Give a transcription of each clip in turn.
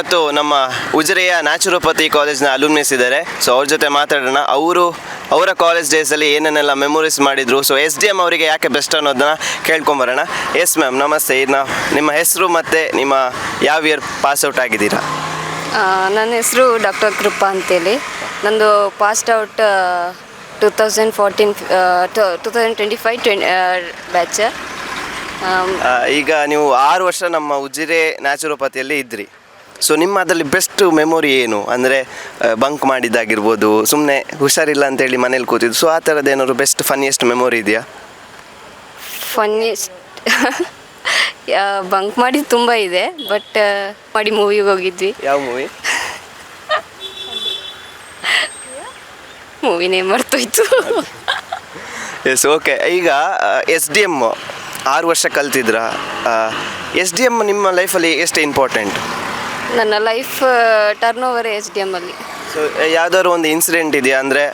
ಇವತ್ತು ನಮ್ಮ ಉಜಿರೆಯ ನ್ಯಾಚುರೋಪತಿ ಕಾಲೇಜ್ನ ಅಲುಮ್ನಿಸ್ ಇದ್ದಾರೆ. ಸೊ ಅವ್ರ ಜೊತೆ ಮಾತಾಡೋಣ. ಅವರು ಅವರ ಕಾಲೇಜ್ ಡೇಸಲ್ಲಿ ಏನೇನೆಲ್ಲ ಮೆಮೊರೀಸ್ ಮಾಡಿದ್ರು? ಸೊ ಎಸ್ ಡಿ ಎಂ ಅವರಿಗೆ ಯಾಕೆ ಬೆಸ್ಟ್ ಅನ್ನೋದನ್ನ ಕೇಳ್ಕೊಂಬರೋಣ. ಎಸ್ ಮ್ಯಾಮ್ ನಮಸ್ತೆ. ಇದನ್ನ ನಿಮ್ಮ ಹೆಸರು ಮತ್ತು ನಿಮ್ಮ ಯಾವ ಇಯರ್ ಪಾಸ್ ಔಟ್ ಆಗಿದ್ದೀರಾ? ನನ್ನ ಹೆಸರು ಡಾಕ್ಟರ್ ಕೃಪಾ ಅಂತೇಳಿ. ನಂದು passed out two thousand fourteen two thousand twenty five twenty batch ಈಗ ನೀವು ಆರು ವರ್ಷ ನಮ್ಮ ಉಜಿರೆ ನ್ಯಾಚುರೋಪತಿಯಲ್ಲಿ ಇದ್ರಿ. ಸೊ ನಿಮ್ಮ ಅದರಲ್ಲಿ ಬೆಸ್ಟ್ ಮೆಮೊರಿ ಏನು? ಅಂದರೆ ಬಂಕ್ ಮಾಡಿದ್ದಾಗಿರ್ಬೋದು ಸುಮ್ಮನೆ ಹುಷಾರಿಲ್ಲ ಅಂತೇಳಿ ಮನೇಲಿ ಕೂತಿದ್ದು. ಸೊ ಆ ಥರದ್ದು ಏನಾದ್ರು ಬೆಸ್ಟ್ ಫನ್ನಿಯೆಸ್ಟ್ ಮೆಮೊರಿ ಇದೆಯಾ? ಫನ್ನಿಯೆಸ್ಟ್ ಬಂಕ್ ಮಾಡಿ ತುಂಬ ಇದೆ ಬಟ್ ಮಾಡಿ ಮೂವಿಗೆ ಹೋಗಿದ್ವಿ. ಯಾವ ಮೂವಿ ಮೂವಿನೇ ಮರ್ತೋಯ್ತು. ಎಸ್ ಓಕೆ ಈಗ ಎಸ್ ಡಿ ಎಂ ಆರು ವರ್ಷ ಕಲ್ತಿದ್ರ? ಎಸ್ ಡಿ ಎಂ ನಿಮ್ಮ ಲೈಫಲ್ಲಿ ಎಷ್ಟು ಇಂಪಾರ್ಟೆಂಟ್ ನನ್ನ life turn over H D ಎಮ್ಮಲ್ಲಿ so ಯಾವ್ದಾದ್ರು ಒಂದು ಇನ್ಸಿಡೆಂಟ್ ಇದೆಯಾ? ಅಂದರೆ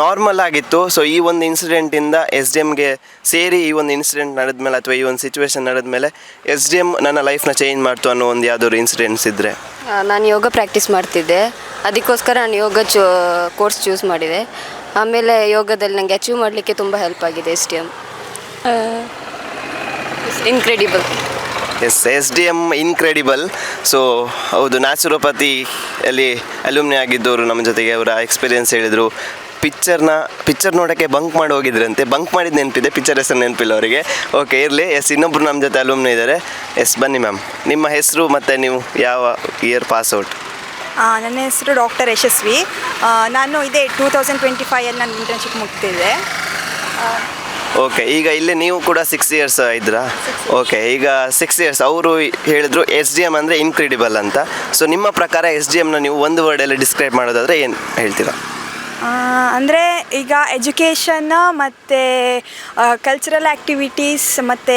ನಾರ್ಮಲ್ ಆಗಿತ್ತು. ಸೊ ಈ ಒಂದು ಇನ್ಸಿಡೆಂಟಿಂದ ಎಸ್ ಡಿ ಎಮ್ಗೆ ಸೇರಿ ಈ ಒಂದು ಇನ್ಸಿಡೆಂಟ್ ನಡೆದ ಮೇಲೆ ಅಥವಾ ಈ ಒಂದು ಸಿಚುವೇಶನ್ ನಡೆದ್ಮೇಲೆ ಎಸ್ ಡಿ ಎಂ ನನ್ನ ಲೈಫ್ನ ಚೇಂಜ್ ಮಾಡ್ತು ಅನ್ನೋ ಒಂದು ಯಾವ್ದಾದ್ರು ಇನ್ಸಿಡೆಂಟ್ಸ್ ಇದ್ದರೆ ನಾನು ಯೋಗ ಪ್ರಾಕ್ಟೀಸ್ ಮಾಡ್ತಿದ್ದೆ. ಅದಕ್ಕೋಸ್ಕರ ನಾನು ಯೋಗ ಚೂ ಕೋರ್ಸ್ ಚೂಸ್ ಮಾಡಿದೆ. ಆಮೇಲೆ ಯೋಗದಲ್ಲಿ ನನಗೆ ಅಚೀವ್ ಮಾಡಲಿಕ್ಕೆ ತುಂಬ ಹೆಲ್ಪ್ ಆಗಿದೆ S D M incredible S S D M incredible so ಹೌದು ನ್ಯಾಚುರೋಪತಿ ಅಲ್ಲಿ ಅಲ್ಯೂಮ್ನಿ ಆಗಿದ್ದವರು ನಮ್ಮ ಜೊತೆಗೆ ಅವರ ಎಕ್ಸ್ಪೀರಿಯೆನ್ಸ್ ಹೇಳಿದರು. ಪಿಕ್ಚರ್ನ ಪಿಕ್ಚರ್ ನೋಡೋಕ್ಕೆ ಬಂಕ್ ಮಾಡಿ ಹೋಗಿದ್ರಂತೆ. ಬಂಕ್ ಮಾಡಿದ ನೆನಪಿದೆ ಪಿಕ್ಚರ್ ಹೆಸರು ನೆನಪಿಲ್ಲ ಅವರಿಗೆ. ಓಕೆ ಇರಲಿ. ಎಸ್ ಇನ್ನೊಬ್ರು ನಮ್ಮ ಜೊತೆ ಅಲ್ಯೂಮ್ನಿ ಇದ್ದಾರೆ ಎಸ್ ಬನ್ನಿ ಮ್ಯಾಮ್ ನಿಮ್ಮ ಹೆಸರು ಮತ್ತು ನೀವು ಯಾವ ಇಯರ್ ಪಾಸ್ ಔಟ್ ನನ್ನ ಹೆಸರು ಡಾಕ್ಟರ್ ಯಶಸ್ವಿ. ನಾನು ಇದೇ ಟೂ ತೌಸಂಡ್ ಟ್ವೆಂಟಿ ಫೈಯಲ್ಲಿ ನಾನು ಇಂಟರ್ನ್ಶಿಪ್ ಮುಗ್ತಿದ್ದೆ ಓಕೆ ಈಗ ಇಲ್ಲಿ ನೀವು ಕೂಡ ಸಿಕ್ಸ್ ಇಯರ್ಸ್ ಇದ್ರಾ ಓಕೆ ಈಗ ಸಿಕ್ಸ್ ಇಯರ್ಸ್ ಅವರು ಹೇಳಿದ್ರು ಎಸ್ ಡಿ ಎಂ ಅಂದರೆ ಇನ್ಕ್ರೆಡಿಬಲ್ ಅಂತ. ಸೊ ನಿಮ್ಮ ಪ್ರಕಾರ ಎಸ್ ಡಿ ಎಮ್ನ ನೀವು ಒಂದು ವರ್ಡಲ್ಲಿ ಡಿಸ್ಕ್ರೈಬ್ ಮಾಡೋದಾದರೆ ಏನು ಹೇಳ್ತೀರಾ? ಅಂದರೆ ಈಗ ಎಜುಕೇಷನ್ ಮತ್ತು ಕಲ್ಚರಲ್ ಆ್ಯಕ್ಟಿವಿಟೀಸ್ ಮತ್ತು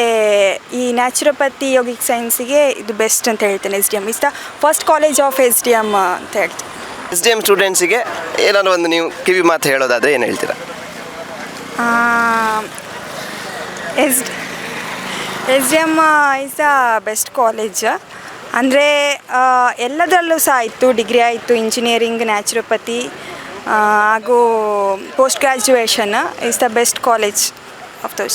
ಈ ನ್ಯಾಚುರೋಪತಿ ಯೋಗಿಕ್ ಸೈನ್ಸಿಗೆ ಇದು ಬೆಸ್ಟ್ ಅಂತ ಹೇಳ್ತೇನೆ S D M is the first college of S D M ಅಂತ ಹೇಳ್ತೀನಿ. ಎಸ್ ಡಿ ಎಂ ಸ್ಟೂಡೆಂಟ್ಸಿಗೆ ಏನಾದರೂ ಒಂದು ನೀವು ಕಿವಿ ಮಾತು ಹೇಳೋದಾದರೆ ಏನು ಹೇಳ್ತೀರಾ? S S D M is the best college ಅಂದರೆ ಎಲ್ಲದರಲ್ಲೂ ಸಹ ಆಯಿತು ಡಿಗ್ರಿ ಆಯಿತು ಇಂಜಿನಿಯರಿಂಗ್ ನ್ಯಾಚುರೋಪತಿ ಹಾಗೂ post graduation is the best college of the